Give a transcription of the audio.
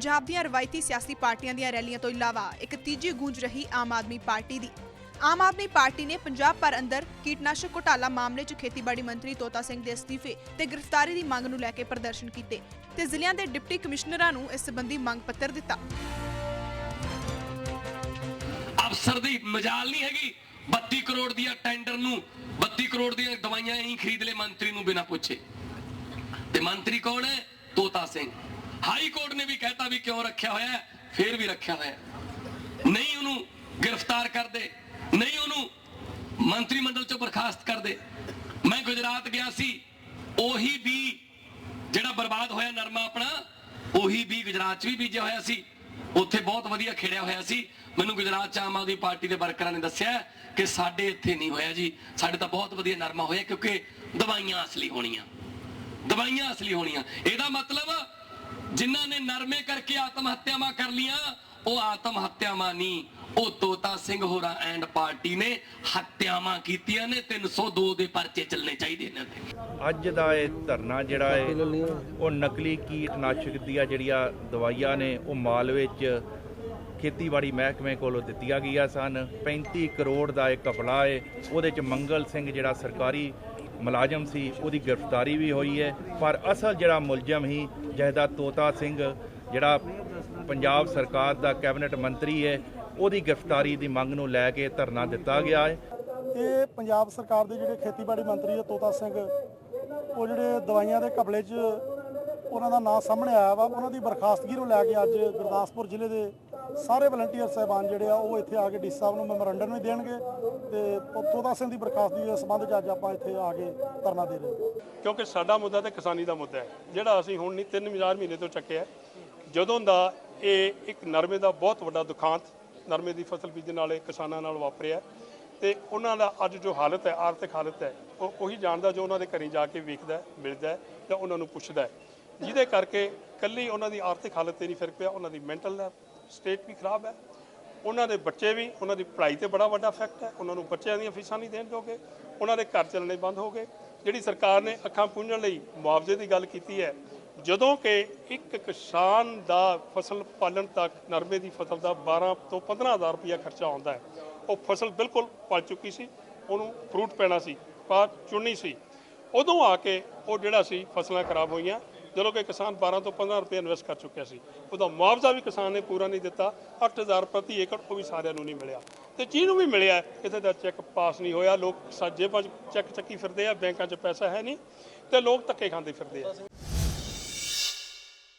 ਪੰਜਾਬ ਦੀਆਂ ਰਵਾਇਤੀ ਸਿਆਸੀ ਪਾਰਟੀਆਂ ਦੀਆਂ ਰੈਲੀਆਂ ਤੋਂ ਇਲਾਵਾ ਇੱਕ ਤੀਜੀ ਗੂੰਜ ਰਹੀ ਆਮ ਆਦਮੀ ਪਾਰਟੀ ਦੀ। ਆਮ ਆਦਮੀ ਪਾਰਟੀ ਨੇ ਪੰਜਾਬ ਭਰ ਅੰਦਰ ਕੀਟਨਾਸ਼ਕ ਘੁਟਾਲਾ ਮਾਮਲੇ 'ਚ ਖੇਤੀਬਾੜੀ ਮੰਤਰੀ ਤੋਤਾ ਸਿੰਘ ਦੇ ਅਸਤੀਫੇ ਤੇ ਗ੍ਰਿਫਤਾਰੀ ਦੀ ਮੰਗ ਨੂੰ ਲੈ ਕੇ ਪ੍ਰਦਰਸ਼ਨ ਕੀਤੇ ਤੇ ਜ਼ਿਲ੍ਹਿਆਂ ਦੇ ਡਿਪਟੀ ਕਮਿਸ਼ਨਰਾਂ ਨੂੰ ਇਸ ਸੰਬੰਧੀ ਮੰਗ ਪੱਤਰ ਦਿੱਤਾ। ਅਫਸਰ ਦੀ ਮਜਾਲ ਨਹੀਂ ਹੈਗੀ। 32 ਕਰੋੜ ਦੀਆਂ ਟੈਂਡਰ ਨੂੰ 32 ਕਰੋੜ ਦੀਆਂ ਦਵਾਈਆਂ ਹੀ ਖਰੀਦ ਲੈ ਮੰਤਰੀ ਨੂੰ ਬਿਨਾਂ ਪੁੱਛੇ। ਤੇ ਮੰਤਰੀ ਕੌਣ ਹੈ? ਤੋਤਾ ਸਿੰਘ। ਹਾਈ ਕੋਰਟ ਨੇ ਵੀ ਕਹਿਤਾ ਵੀ ਕਿਉਂ ਰੱਖਿਆ ਹੋਇਆ ਹੈ? ਫੇਰ ਵੀ ਰੱਖਿਆ ਹੋਇਆ ਨਹੀਂ ਉਹਨੂੰ ਗ੍ਰਿਫਤਾਰ ਕਰਦੇ, ਨਹੀਂ ਉਹਨੂੰ ਮੰਤਰੀ ਮੰਡਲ ਚੋਂ ਬਰਖਾਸਤ ਕਰਦੇ। ਮੈਂ ਗੁਜਰਾਤ ਗਿਆ ਸੀ, ਉਹੀ ਵੀ ਜਿਹੜਾ ਬਰਬਾਦ ਹੋਇਆ ਨਰਮਾ ਆਪਣਾ, ਉਹੀ ਵੀ ਗੁਜਰਾਤ 'ਚ ਵੀ ਬੀਜਿਆ ਹੋਇਆ ਸੀ। ਉੱਥੇ ਬਹੁਤ ਵਧੀਆ ਖਿੜਿਆ ਹੋਇਆ ਸੀ। ਮੈਨੂੰ ਗੁਜਰਾਤ 'ਚ ਆਮ ਆਦਮੀ ਪਾਰਟੀ ਦੇ ਵਰਕਰਾਂ ਨੇ ਦੱਸਿਆ ਕਿ ਸਾਡੇ ਇੱਥੇ ਨਹੀਂ ਹੋਇਆ ਜੀ। ਸਾਡੇ ਤਾਂ ਬਹੁਤ ਵਧੀਆ ਨਰਮਾ ਹੋਇਆ ਕਿਉਂਕਿ ਦਵਾਈਆਂ ਅਸਲੀ ਹੋਣੀਆਂ। ਦਵਾਈਆਂ ਅਸਲੀ ਹੋਣੀਆਂ। ਇਹਦਾ ਮਤਲਬ ਜਿਨ੍ਹਾਂ ਨੇ ਨਰਮੇ ਕਰਕੇ ਆਤਮ ਹੱਤਿਆਵਾਂ ਕਰ ਲੀਆਂ ਉਹ ਆਤਮ ਹੱਤਿਆਵਾਂ ਨਹੀਂ, ਉਹ ਤੋਤਾ ਸਿੰਘ ਹੋਰਾਂ ਐਂਡ ਪਾਰਟੀ ਨੇ ਹੱਤਿਆਵਾਂ ਕੀਤੀਆਂ ਨੇ 302 ਦੇ ਪਰਚੇ ਚੱਲਣੇ ਚਾਹੀਦੇ ਨੇ ਤੇ ਅੱਜ ਦਾ ਇਹ ਧਰਨਾ ਜਿਹੜਾ ਹੈ ਉਹ ਨਕਲੀ ਕੀਟਨਾਸ਼ਕ ਦੀਆਂ ਜਿਹੜੀਆਂ ਦਵਾਈਆਂ ਨੇ, ਉਹ ਮਾਲ ਵਿੱਚ ਖੇਤੀਬਾੜੀ ਮਹਿਕਮੇ ਕੋਲੋਂ ਦਿੱਤੀਆਂ ਗਈਆਂ ਸਨ। 35 ਕਰੋੜ ਦਾ ਇਹ ਕਪੜਾ ਹੈ ਉਹਦੇ ਚ ਮੰਗਲ ਸਿੰਘ ਜਿਹੜਾ ਸਰਕਾਰੀ ਮੁਲਾਜ਼ਮ ਸੀ, ਉਹਦੀ ਗ੍ਰਿਫਤਾਰੀ ਵੀ ਹੋਈ ਹੈ। ਪਰ ਅਸਲ ਜਿਹੜਾ ਮੁਲਜ਼ਮ ਹੀ ਜਿਹਦਾ ਤੋਤਾ ਸਿੰਘ, ਜਿਹੜਾ ਪੰਜਾਬ ਸਰਕਾਰ ਦਾ ਕੈਬਨਿਟ ਮੰਤਰੀ ਹੈ, ਉਹਦੀ ਗ੍ਰਿਫਤਾਰੀ ਦੀ ਮੰਗ ਨੂੰ ਲੈ ਕੇ ਧਰਨਾ ਦਿੱਤਾ ਗਿਆ ਹੈ। ਇਹ ਪੰਜਾਬ ਸਰਕਾਰ ਦੇ ਜਿਹੜੇ ਖੇਤੀਬਾੜੀ ਮੰਤਰੀ ਹੈ ਤੋਤਾ ਸਿੰਘ, ਉਹ ਜਿਹੜੇ ਦਵਾਈਆਂ ਦੇ ਘਪਲੇ 'ਚ ਉਹਨਾਂ ਦਾ ਨਾਂ ਸਾਹਮਣੇ ਆਇਆ ਵਾ। ਉਹਨਾਂ ਦੀ ਬਰਖਾਸਤਗੀ ਨੂੰ ਲੈ ਕੇ ਅੱਜ ਗੁਰਦਾਸਪੁਰ ਜ਼ਿਲ੍ਹੇ ਦੇ ਸਾਰੇ ਵਲੰਟੀਅਰ ਸਹਿਬਾਨ ਜਿਹੜੇ ਆ, ਉਹ ਇੱਥੇ ਆ ਕੇ ਡੀ ਸਾਹਿਬ ਨੂੰ ਮੈਮੋਰੰਡਮ ਵੀ ਦੇਣਗੇ ਤੇ ਤੋਤਾ ਸਿੰਘ ਦੀ ਬਰਖਾਸਤਗੀ ਦੇ ਸੰਬੰਧ 'ਚ ਅੱਜ ਆਪਾਂ ਇੱਥੇ ਆ ਕੇ ਧਰਨਾ ਦੇ ਰਹੇ ਕਿਉਂਕਿ ਸਾਡਾ ਮੁੱਦਾ ਤੇ ਕਿਸਾਨੀ ਦਾ ਮੁੱਦਾ ਹੈ, ਜਿਹੜਾ ਅਸੀਂ ਹੁਣ ਨਹੀਂ 3000 ਮਹੀਨੇ ਤੋਂ ਚੱਕਿਆ ਜਦੋਂ ਦਾ ਇਹ ਇੱਕ ਨਰਮੇ ਦਾ ਬਹੁਤ ਵੱਡਾ ਦੁਖਾਂਤ ਨਰਮੇ ਦੀ ਫਸਲ ਬੀਜਣ ਵਾਲੇ ਕਿਸਾਨਾਂ ਨਾਲ ਵਾਪਰਿਆ ਤੇ ਉਹਨਾਂ ਦਾ ਅੱਜ ਜੋ ਹਾਲਤ ਹੈ, ਆਰਥਿਕ ਹਾਲਤ ਹੈ, ਉਹ ਉਹੀ ਜਾਣਦਾ ਜੋ ਉਹਨਾਂ ਦੇ ਘਰੀ ਜਾ ਕੇ ਵੇਖਦਾ ਮਿਲਦਾ ਜਾਂ ਉਹਨਾਂ ਨੂੰ ਪੁੱਛਦਾ ਹੈ। ਜਿਹਦੇ ਕਰਕੇ ਕੱਲੀ ਉਹਨਾਂ ਦੀ ਆਰਥਿਕ ਹਾਲਤ ਤੇ ਨਹੀਂ ਫ਼ਰਕ ਪਿਆ, ਉਹਨਾਂ ਦੀ ਮੈਂਟਲ ਸਟੇਟ ਵੀ ਖਰਾਬ ਹੈ। ਉਹਨਾਂ ਦੇ ਬੱਚੇ ਵੀ, ਉਹਨਾਂ ਦੀ ਪੜ੍ਹਾਈ ਤੇ ਬੜਾ ਵੱਡਾ ਇਫੈਕਟ ਹੈ। ਉਹਨਾਂ ਨੂੰ ਬੱਚਿਆਂ ਦੀਆਂ ਫੀਸਾਂ ਨਹੀਂ ਦੇਣ ਜੋਗੇ, ਉਹਨਾਂ ਦੇ ਘਰ ਚੱਲਣੇ ਬੰਦ ਹੋ ਗਏ। ਜਿਹੜੀ ਸਰਕਾਰ ਨੇ ਅੱਖਾਂ ਪੂੰਝਣ ਲਈ ਮੁਆਵਜ਼ੇ ਦੀ ਗੱਲ ਕੀਤੀ ਹੈ, ਜਦੋਂ ਕਿ ਇੱਕ ਕਿਸਾਨ ਦਾ ਫਸਲ ਪਾਲਣ ਤੱਕ ਨਰਮੇ ਦੀ ਫਸਲ ਦਾ 12 ਤੋਂ 15000 ਰੁਪਇਆ ਖਰਚਾ ਆਉਂਦਾ ਹੈ। ਉਹ ਫਸਲ ਬਿਲਕੁਲ ਪਲ ਚੁੱਕੀ ਸੀ, ਉਹਨੂੰ ਫਰੂਟ ਪੈਣਾ ਸੀ ਪਰ ਚੁਣਨੀ ਸੀ। ਉਦੋਂ ਆ ਕੇ ਉਹ ਜਿਹੜਾ ਸੀ, ਫਸਲਾਂ ਖਰਾਬ ਹੋਈਆਂ। ਜਦੋਂ ਕਿ ਕਿਸਾਨ 12 ਤੋਂ 15 ਰੁਪਏ ਇਨਵੈਸਟ ਕਰ ਚੁੱਕਿਆ ਸੀ। ਉਹਦਾ ਮੁਆਵਜ਼ਾ ਵੀ ਕਿਸਾਨ ਨੇ ਪੂਰਾ ਨਹੀਂ ਦਿੱਤਾ। 8000 ਪ੍ਰਤੀ ਏਕੜ ਉਹ ਵੀ ਸਾਰਿਆਂ ਨੂੰ ਨਹੀਂ ਮਿਲਿਆ। ਤੇ ਜਿਹਨੂੰ ਵੀ ਮਿਲਿਆ ਕਿਸੇ ਦਾ ਚੈੱਕ ਪਾਸ ਨਹੀਂ ਹੋਇਆ। ਲੋਕ ਸਾਜੇ ਪੰਜ ਚੈੱਕ ਚੱਕੀ ਫਿਰਦੇ ਆ, ਬੈਂਕਾਂ 'ਚ ਪੈਸਾ ਹੈ ਨਹੀਂ। ਤੇ ਲੋਕ ਧੱਕੇ ਖਾਂਦੇ ਫਿਰਦੇ ਆ।